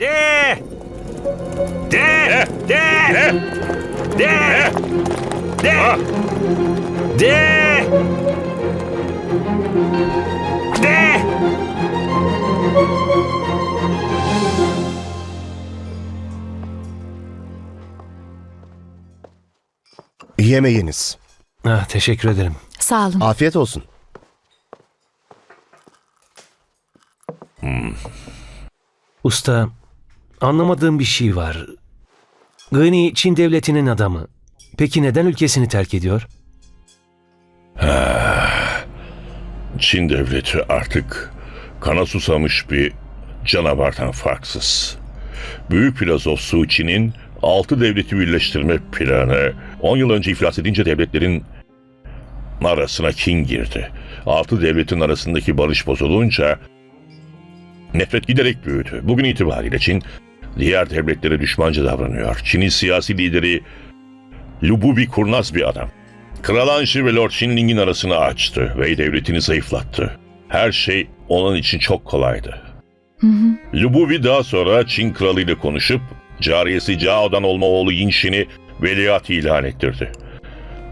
De! De! De! De! De! De! De! Yemeğiniz. Ah, teşekkür ederim. Sağ olun. Afiyet olsun. Usta, anlamadığım bir şey var. Gani Çin devletinin adamı. Peki neden ülkesini terk ediyor? Çin devleti artık kana susamış bir canavardan farksız. Büyük filozof Su Çin'in altı devleti birleştirme planı 10 yıl önce iflas edince devletlerin arasına kin girdi. Altı devletin arasındaki barış bozulunca nefret giderek büyüdü. Bugün itibariyle Çin diğer devletlere düşmanca davranıyor. Çin'in siyasi lideri Lububi kurnaz bir adam. Kral Anji ve Lord Shinling'in arasını açtı ve devletini zayıflattı. Her şey onun için çok kolaydı. Lubuvi daha sonra Çin kralı ile konuşup cariyesi Cao'dan olma oğlu Yinşin'i veliaht ilan ettirdi.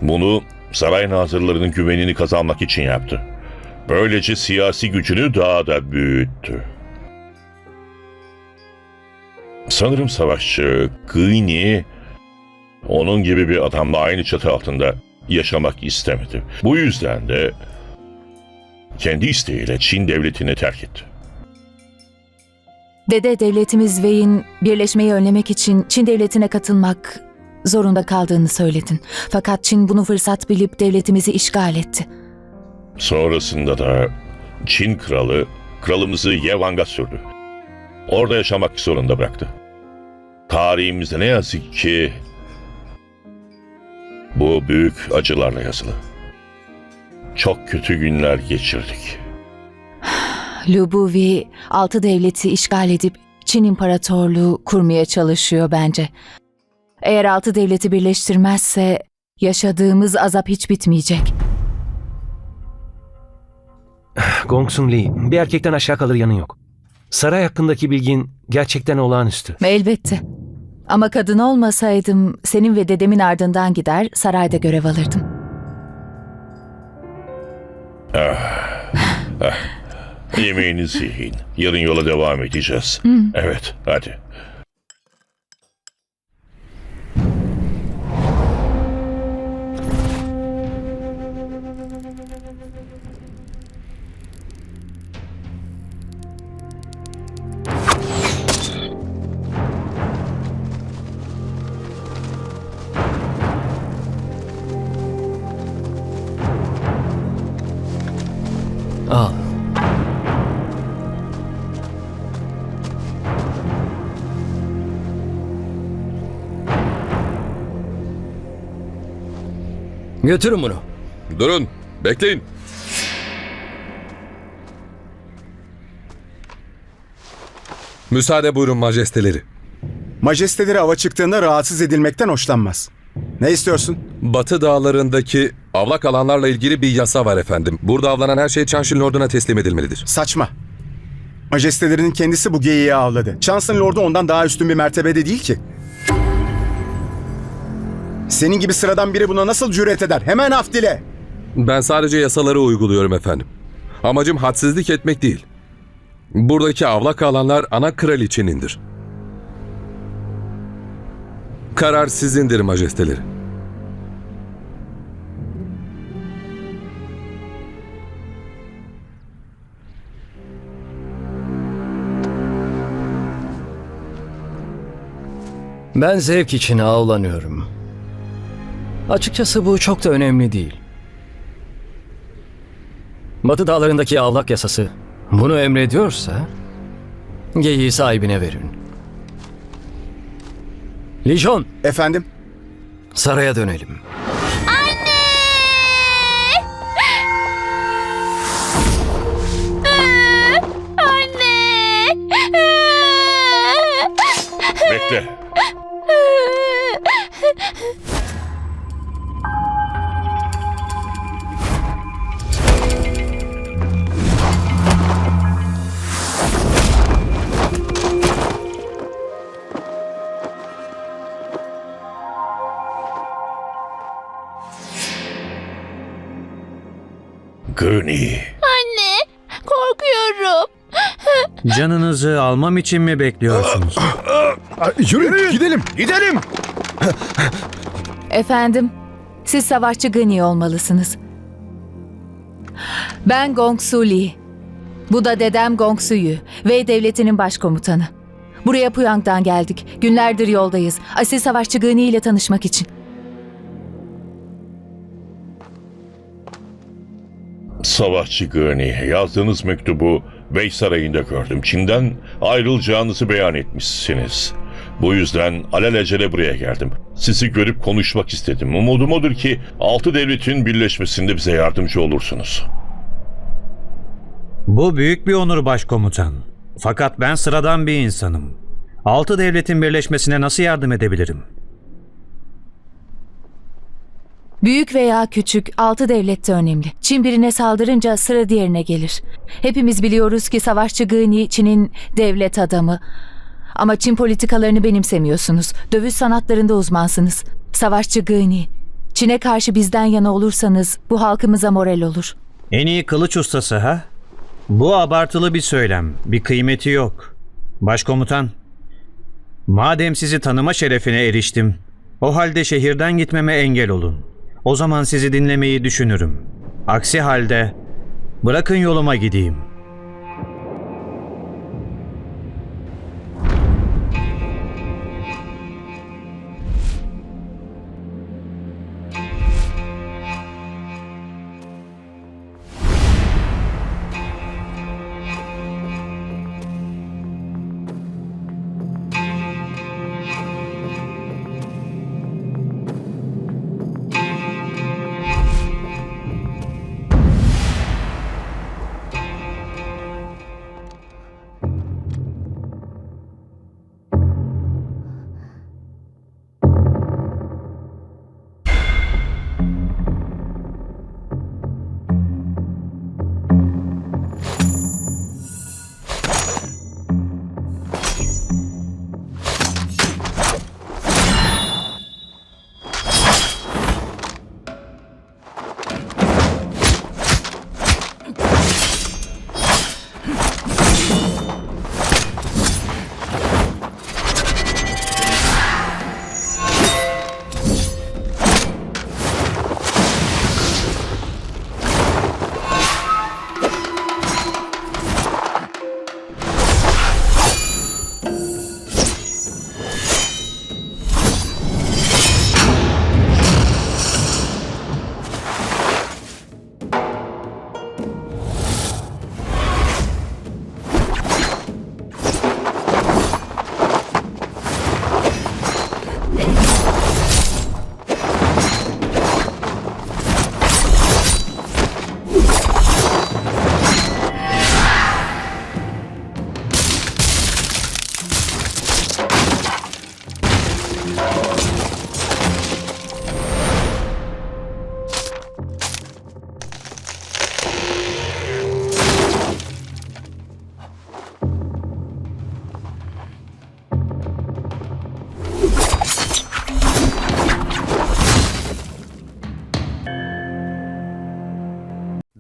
Bunu saray nazırlarının güvenini kazanmak için yaptı. Böylece siyasi gücünü daha da büyüttü. Sanırım savaşçı Gıyni onun gibi bir adamla aynı çatı altında yaşamak istemedi. Bu yüzden de kendi isteğiyle Çin devletini terk etti. Dede devletimiz Wei'in birleşmeyi önlemek için Çin devletine katılmak zorunda kaldığını söyledin. Fakat Çin bunu fırsat bilip devletimizi işgal etti. Sonrasında da Çin kralı kralımızı Yevang'a sürdü. Orada yaşamak zorunda bıraktı. Tarihimizde ne yazık ki bu büyük acılarla yazılı. Çok kötü günler geçirdik. Lubu Wei altı devleti işgal edip Çin İmparatorluğu kurmaya çalışıyor bence. Eğer altı devleti birleştirmezse yaşadığımız azap hiç bitmeyecek. Gong Sun Lee, bir erkekten aşağı kalır yanın yok. Saray hakkındaki bilgin gerçekten olağanüstü. Elbette. Ama kadın olmasaydım senin ve dedemin ardından gider sarayda görev alırdım. Yemeğinizi yiyin. Yarın yola devam edeceğiz. Evet, hadi. Götürün bunu. Durun, bekleyin. Müsaade buyurun majesteleri. Majesteleri ava çıktığında rahatsız edilmekten hoşlanmaz. Ne istiyorsun? Batı dağlarındaki avlak alanlarla ilgili bir yasa var efendim. Burada avlanan her şey Chancellor Lord'una teslim edilmelidir. Saçma. Majestelerinin kendisi bu geyiği avladı. Chancellor Lord'u ondan daha üstün bir mertebede değil ki. Senin gibi sıradan biri buna nasıl cüret eder? Hemen af dile. Ben sadece yasaları uyguluyorum efendim. Amacım hadsizlik etmek değil. Buradaki avlak alanlar ana kraliçenindir. Karar sizindir majesteleri. Ben zevk için avlanıyorum. Açıkçası bu çok da önemli değil. Batı dağlarındaki avlak yasası bunu emrediyorsa geyiği sahibine verin. Lijon, Efendim? saraya dönelim. Bekle. Gani. Anne, korkuyorum. Canınızı almam için mi bekliyorsunuz? Yürü, gidelim. Gidelim. Efendim, siz savaşçı Gani olmalısınız. Ben Gong Su Lee. Bu da dedem Gong Suyu, Wei devletinin başkomutanı. Buraya Puyang'dan geldik. Günlerdir yoldayız. Asil savaşçı Gani ile tanışmak için. Savaşçı Gani, yazdığınız mektubu Bey Sarayı'nda gördüm. Çin'den ayrılacağınızı beyan etmişsiniz. Bu yüzden alelacele buraya geldim. Sizi görüp konuşmak istedim. Umudum odur ki altı devletin birleşmesinde bize yardımcı olursunuz. Bu büyük bir onur başkomutan. Fakat ben sıradan bir insanım. Altı devletin birleşmesine nasıl yardım edebilirim? Büyük veya küçük, altı devlet de önemli. Çin birine saldırınca sıra diğerine gelir. Hepimiz biliyoruz ki savaşçı Gani Çin'in devlet adamı. Ama Çin politikalarını benimsemiyorsunuz. Dövüş sanatlarında uzmansınız. Savaşçı Gani, Çin'e karşı bizden yana olursanız bu halkımıza moral olur. En iyi kılıç ustası ha? Bu abartılı bir söylem. Bir kıymeti yok. Başkomutan, madem sizi tanıma şerefine eriştim, o halde şehirden gitmeme engel olun. O zaman sizi dinlemeyi düşünürüm. Aksi halde bırakın yoluma gideyim.